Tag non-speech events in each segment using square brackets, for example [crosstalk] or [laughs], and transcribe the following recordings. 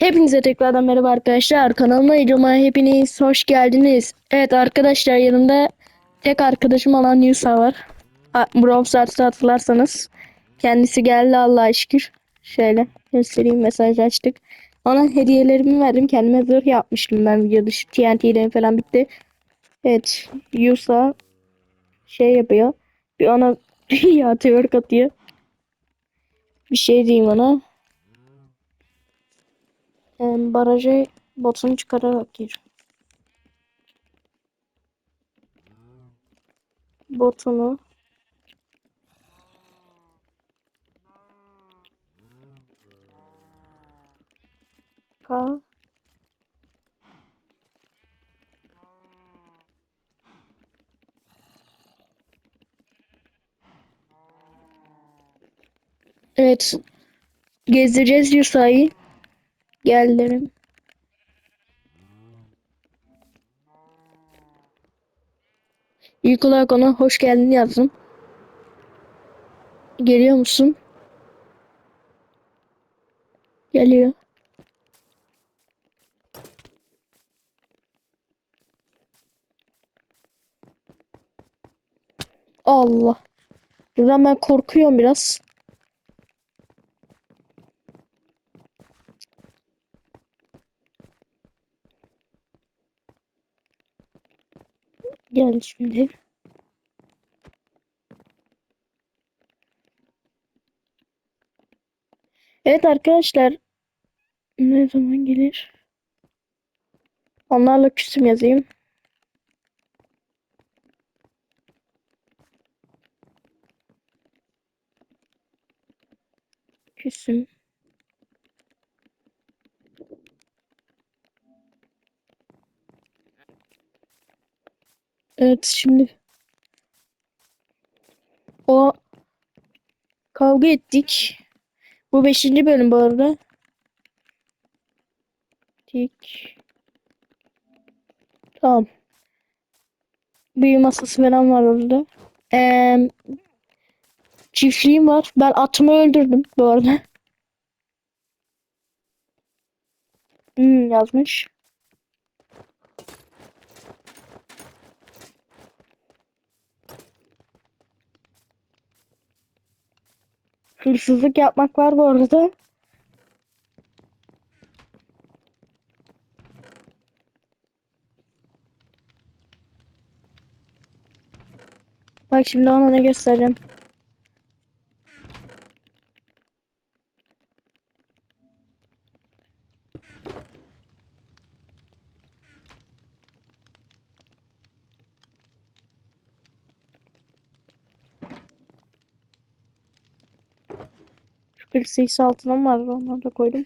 Hepinize tekrardan merhaba arkadaşlar. Kanalıma videoma hepiniz hoş geldiniz. Evet arkadaşlar yanımda tek arkadaşım olan Yusa var. Brawl Stars'ı hatırlarsanız. Kendisi geldi Allah'a şükür. Şöyle göstereyim mesaj açtık. Ona hediyelerimi verdim. Kendime zırh yapmıştım ben video dışı. TNT'lerim falan bitti. Evet Yusa şey yapıyor. Bir ona [laughs] ya twerk atıyor. Bir şey diyeyim ona. Barajı botunu çıkararak gir. Botunu Ka Evet. Gezdireceğiz Yusa'yı. Gel derim. İlk olarak ona hoş geldin yazdım. Geliyor musun? Geliyor. Allah. Buradan ben korkuyorum biraz. Gel şimdi. Evet arkadaşlar. Ne zaman gelir? Onlarla küsüm yazayım. Küsüm. Evet şimdi o kavga ettik. Bu beşinci bölüm bu arada. Tik. Tamam. Büyü masası falan var orada. Ee, çiftliğim var. Ben atımı öldürdüm bu arada. Hmm, yazmış. Hırsızlık yapmak var bu arada. Bak şimdi ona ne göstereceğim. Şu 48 altınım var. Onları da koydum.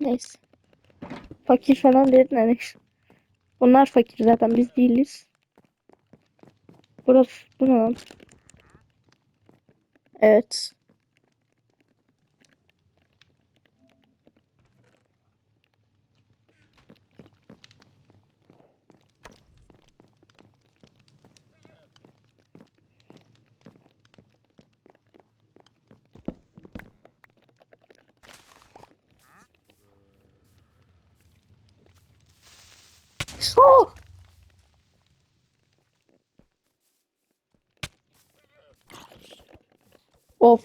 Neyse. Fakir falan dedin hani. Bunlar fakir zaten biz değiliz. Burası bu ne lan? Evet. Oh! Of.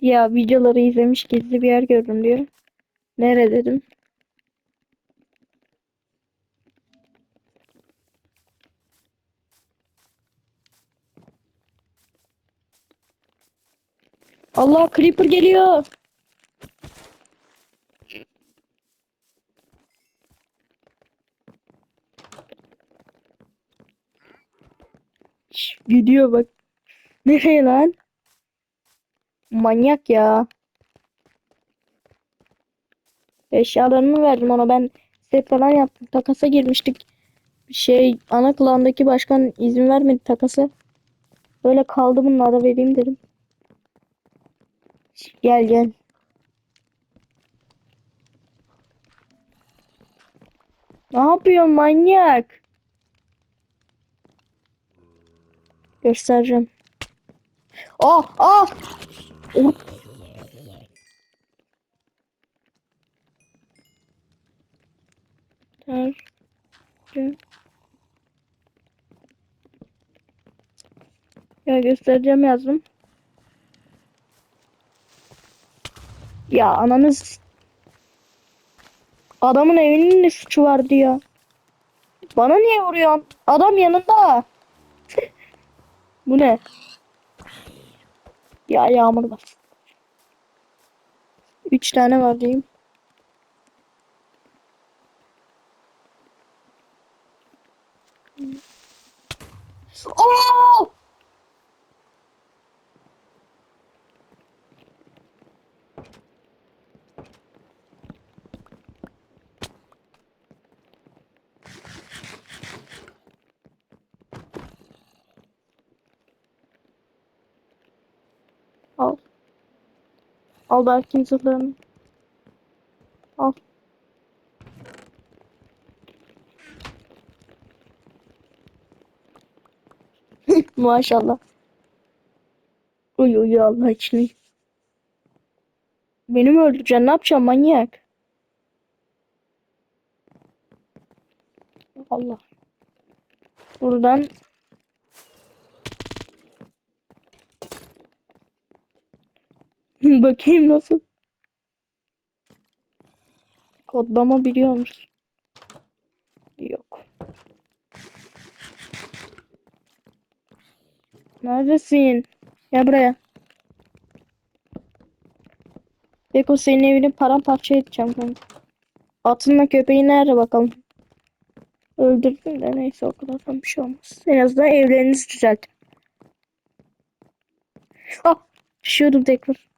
Ya videoları izlemiş gizli bir yer gördüm diyor. Nere dedim. Allah Creeper geliyor. Şş, Gidiyor bak. Nereye lan? Manyak ya. Eşyalarımı verdim ona ben step falan yaptım. Takasa girmiştik. Şey ana klandaki başkan izin vermedi takasa. Böyle kaldı bununla da vereyim dedim. Gel gel. Ne yapıyorsun manyak? Göstereceğim. Ah ah! Oh. Ter. Ter. Ya göstereceğim yazdım. Ya ananız Adamın evinin ne suçu vardı ya? Bana niye vuruyorsun? Adam yanında. Bu ne? Ya yağmur bas. Üç tane var diyeyim. Oo! Al. Al Berk'in zırhlarını. Al. [laughs] Maşallah. Uy uy Allah için. Beni mi öldüreceksin? Ne yapacağım manyak? Allah. Buradan [laughs] bakayım nasıl. Kodlama biliyor musun? Yok. Neredesin? Gel buraya. Beko senin evini paramparça edeceğim kanka. Atınla köpeği nerede bakalım? Öldürdüm de neyse o kadardan bir şey olmaz. En azından evlerinizi düzeltin. Ah! Düşüyordum tekrar.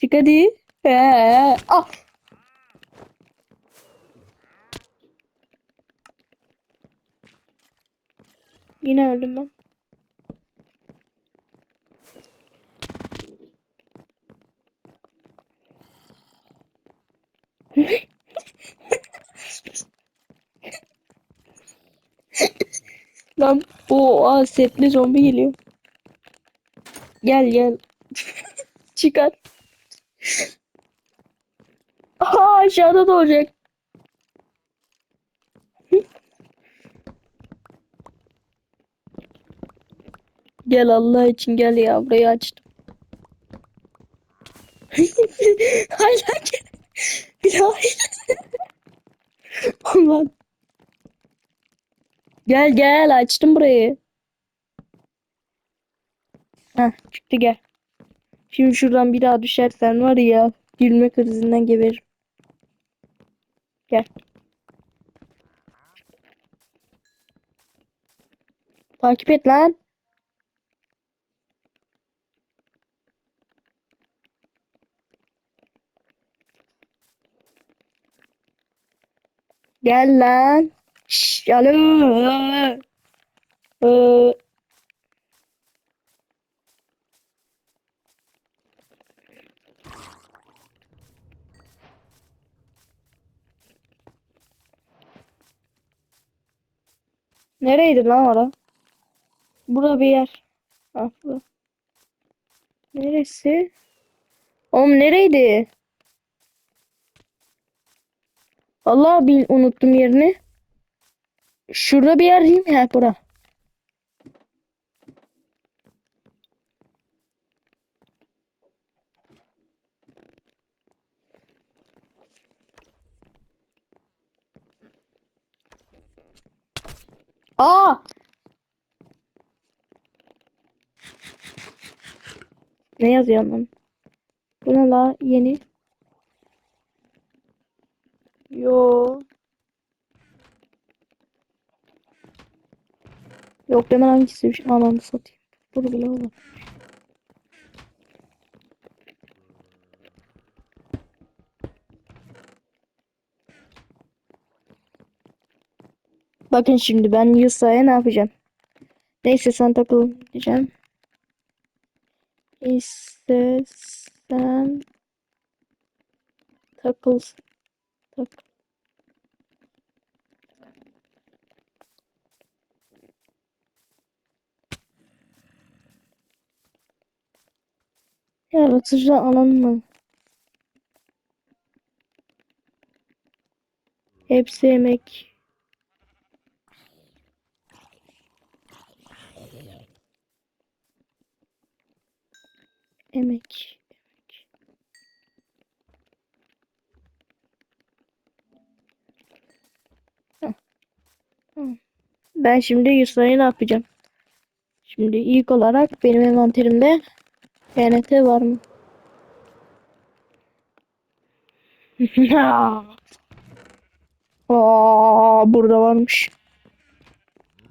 Çık hadi. Ee, ah! Yine öldüm ben. [laughs] Lan o aa, setli zombi geliyor. Gel gel. [laughs] Çıkar. Aşağıda doğacak. [laughs] Gel Allah için gel ya burayı açtım. [laughs] Hala gel. Bir daha Aman. Gel gel açtım burayı. Heh çıktı gel. Şimdi şuradan bir daha düşersen var ya gülme krizinden geberirim. Gel. Takip et lan. Gel lan. Şş, alo. Ee, nereydi lan ora? Bura bir yer. Ha, bura. Neresi? Oğlum nereydi? Vallahi bil unuttum yerini. Şurada bir yer değil mi? Ha bura. Aa! Ne yazıyor lan? Bu ne la? Yeni. Yo. Yok deme hangisi bir şey. Ananı satayım. Dur bile oğlum. Bakın şimdi ben Yusa'ya ne yapacağım? Neyse sen takıl diyeceğim. İşte sen takıl. Tak. Yaratıcı alan mı? Hepsi emek. Emek. emek. Ben şimdi Yusra'yı ne yapacağım? Şimdi ilk olarak benim envanterimde TNT var mı? [laughs] Aa, burada varmış.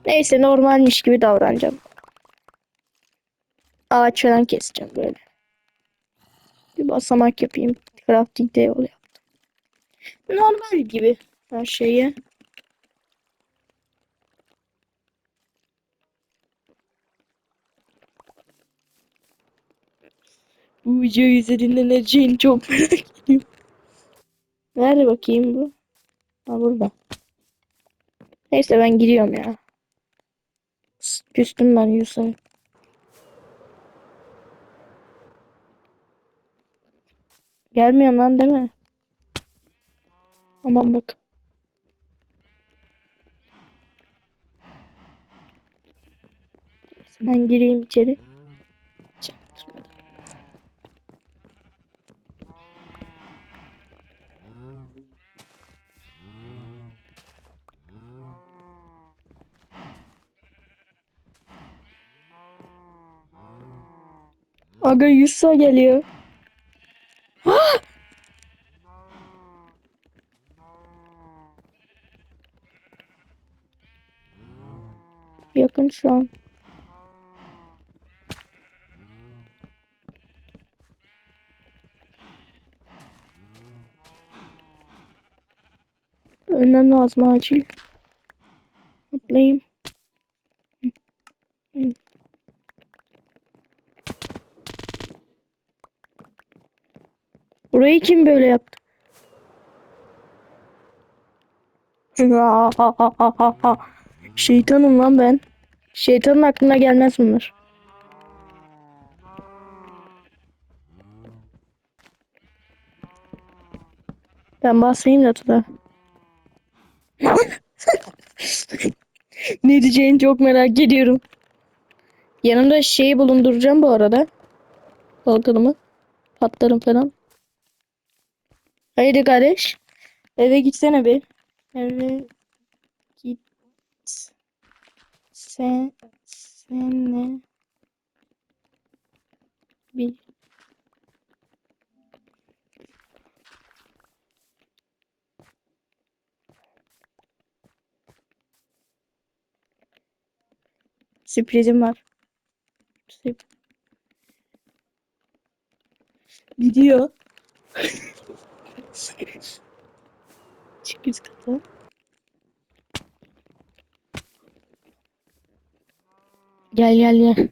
Neyse normalmiş gibi davranacağım. Ağaç falan keseceğim böyle. Bir basamak yapayım. Crafting table yaptım. Normal gibi her şeyi. Bu videoyu izlediğinde ne çok merak ediyorum. Nerede bakayım bu? Ha burada. Neyse ben gidiyorum ya. Küstüm ben Yusuf'a. Gelmiyor lan değil mi? Aman bak. Ben gireyim içeri. Aga Yusa geliyor. Yakın şu an. Ölmem lazım acil. Atlayayım. Burayı kim böyle yaptı? [laughs] Şeytanım lan ben. Şeytanın aklına gelmez bunlar. Ben basayım da tuta. [laughs] ne diyeceğini çok merak ediyorum. Yanımda şeyi bulunduracağım bu arada. Kalkanımı. Patlarım falan. Haydi kardeş. Eve gitsene bir. Eve git. Sen senle bir sürprizim var. Sürp- Gidiyor. [laughs] Çık üst kata. Gel gel gel.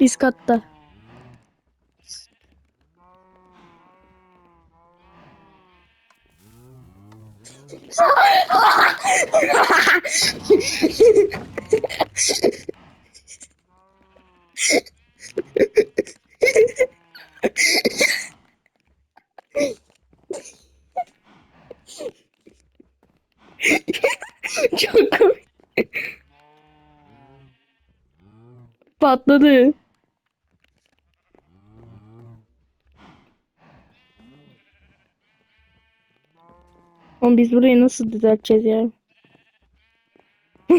Üst katta. [laughs] Çok komik. Patladı. Ama biz burayı nasıl düzelteceğiz ya? [laughs]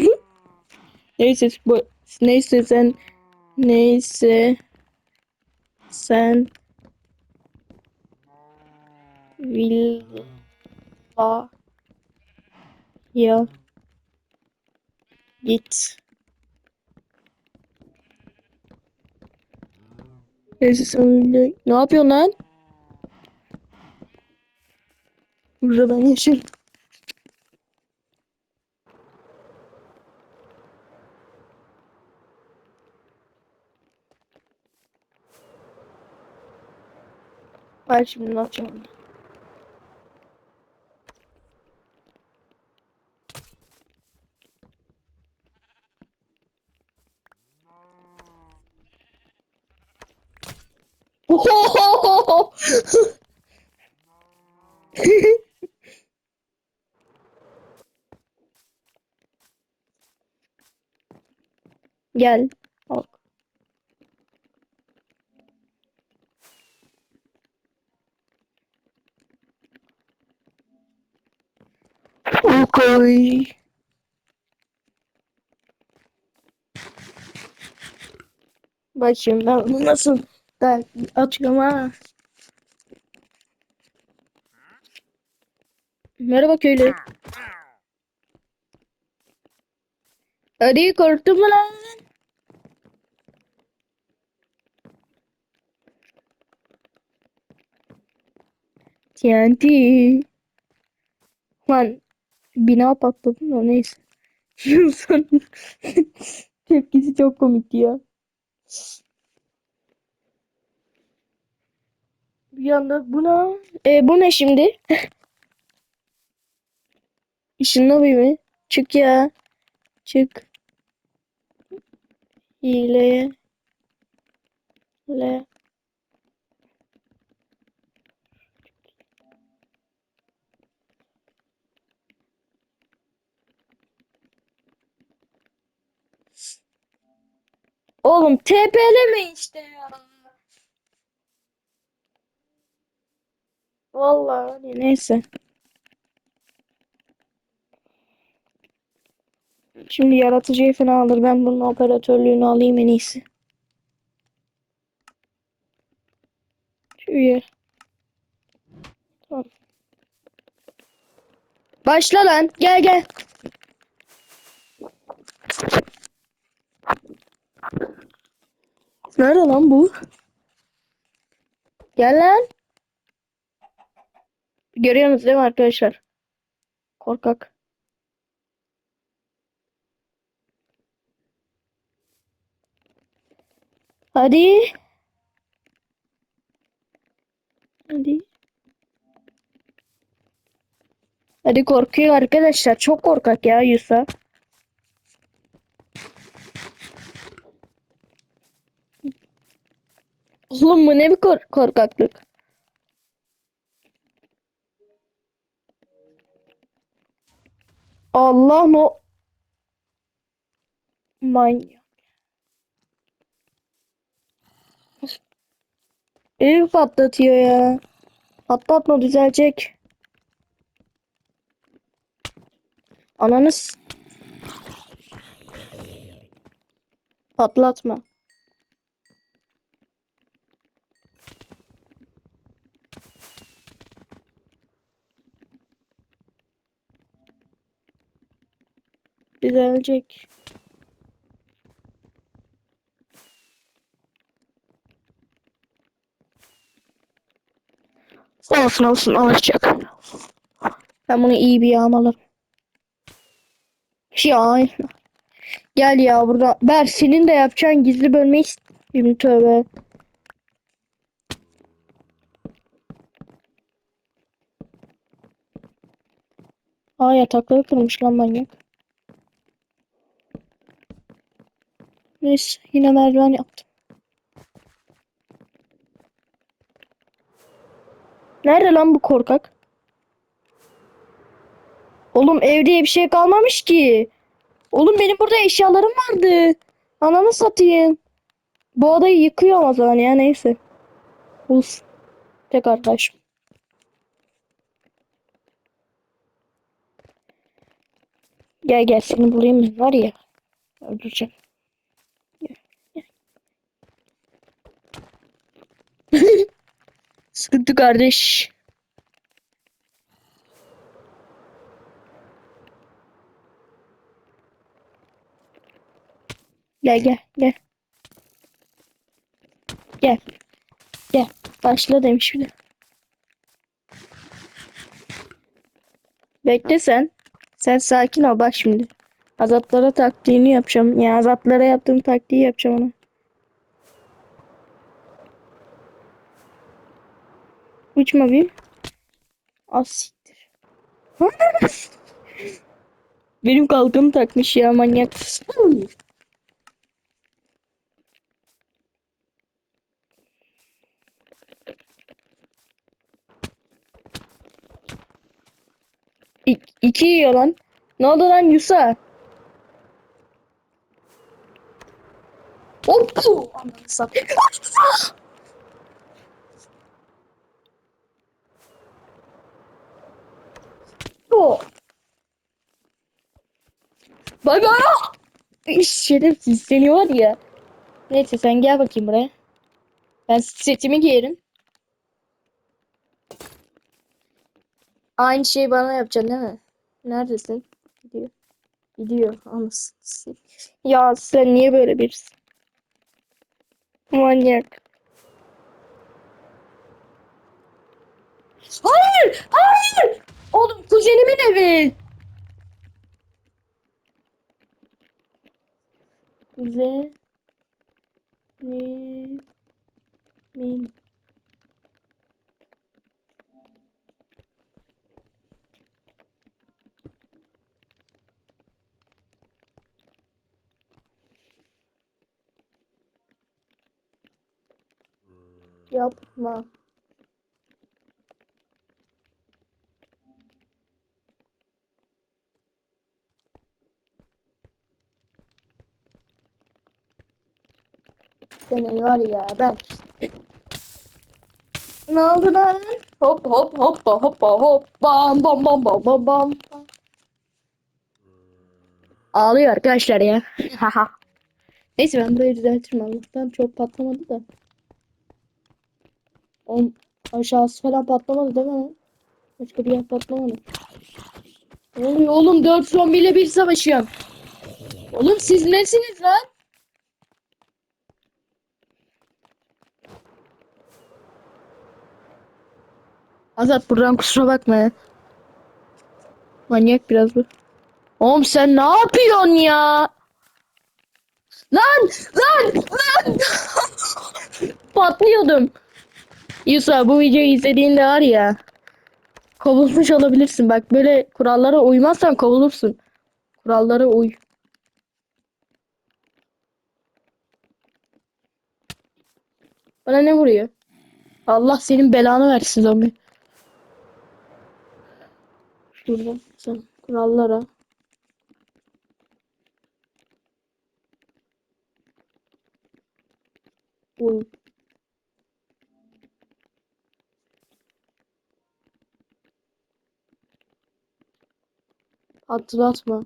Neyse bu neyse sen neyse sen villa ya git. Neyse öyle. Ne yapıyorsun lan? Burada ben yaşarım. Ver şimdi ne yapacağım? [laughs] Gel. Bak. Okay. Bak şimdi ben bunu nasıl da ha. Merhaba köylü. Hadi korktun mu lan? TNT. Lan bina patladı da neyse. [laughs] Yunus'un [laughs] tepkisi çok komikti ya. Bir anda buna e, bu ne şimdi? [laughs] Işınla mi? Çık ya. Çık. Hileye. Le. Oğlum TP'leme işte ya. Vallahi neyse. Şimdi yaratıcıyı falan alır. Ben bunun operatörlüğünü alayım en iyisi. Şuraya. Tamam. Başla lan. Gel gel. Nerede lan bu? Gel lan. Görüyorsunuz değil mi arkadaşlar? Korkak. Hadi. Hadi. Hadi korkuyor arkadaşlar. Çok korkak ya Yusa. Oğlum bu ne bir kor korkaklık. Allah no. Manyak. Ev patlatıyor ya. Patlatma düzelecek. Ananız. Patlatma. Düzelecek. Olsun olsun alışacak. Ben bunu iyi bir yağmalarım. Ya. Gel ya burada. Ber senin de yapacağın gizli bölmeyi istiyorum tövbe. Aa yatakları kırmış lan manyak. Neyse yine merdiven yaptım. Nerede lan bu korkak? Oğlum ev diye bir şey kalmamış ki. Oğlum benim burada eşyalarım vardı. Ananı satayım. Bu adayı yıkıyor o zaman ya neyse. Olsun. Tek arkadaşım. Gel gel seni bulayım var ya. Öldüreceğim. Gel, gel. Sıkıntı kardeş. Gel gel gel. Gel. Gel. Başla demiş bir de. Bekle sen. Sen sakin ol bak şimdi. Azatlara taktiğini yapacağım. Ya azatlara yaptığım taktiği yapacağım ona. Uçma bir. Az siktir. [laughs] Benim kalkanı takmış ya manyak. İ iki yiyor. Ne oldu lan Yusa? Hop! Ananı satayım. Oh. Bak ana! Şerefsiz seni var ya. Neyse sen gel bakayım buraya. Ben setimi giyerim. Aynı şeyi bana yapacaksın değil mi? Neredesin? Gidiyor. Gidiyor. Anasını. Ya sen niye böyle birisin? Manyak. Hayır! Hayır! Oğlum kuzenimin evi. Kuzenimin yapma. Seni var ya ben. Ne oldu lan? Hop hop hoppa hoppa hop bam bam bam bam bam bam. Ağlıyor arkadaşlar ya. Haha. Neyse ben burayı düzeltirim Allah'tan çok patlamadı da. On aşağısı falan patlamadı değil mi? Başka bir yer patlamadı. Ne oluyor oğlum 4 zombiyle bir savaşıyorum. Oğlum siz nesiniz lan? Azat buradan kusura bakma ya. Manyak biraz bu. Oğlum sen ne yapıyorsun ya? Lan! Lan! Lan! [laughs] Patlıyordum. Yusuf bu videoyu izlediğinde var ya. Kovulmuş olabilirsin. Bak böyle kurallara uymazsan kovulursun. Kurallara uy. Bana ne vuruyor? Allah senin belanı versin zombi. Şurada sen kurallara. Uy. Hatırlatma.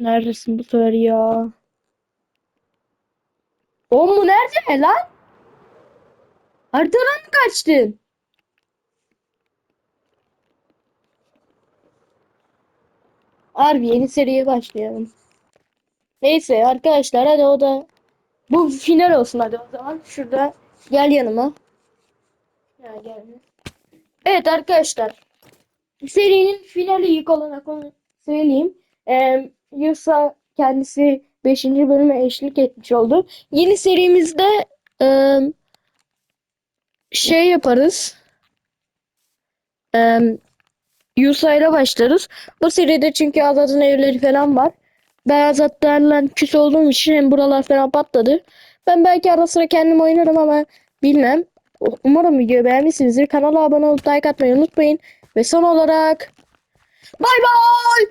Neredesin bu sefer ya? Oğlum bu nerede lan? Haritadan mı kaçtın? Harbi yeni seriye başlayalım. Neyse arkadaşlar hadi o da bu final olsun hadi o zaman. Şurada gel yanıma. Ya gel. Evet arkadaşlar. Serinin finali ilk olarak onu söyleyeyim. Ee, Yusa kendisi 5. bölüme eşlik etmiş oldu. Yeni serimizde e, şey yaparız. E, Yusa ile başlarız. Bu seride çünkü Azat'ın evleri falan var. Ben Azat'larla küs olduğum için hem buralar falan patladı. Ben belki ara sıra kendim oynarım ama bilmem. Umarım videoyu beğenmişsinizdir. Kanala abone olup like atmayı unutmayın. Ve son olarak bay bay.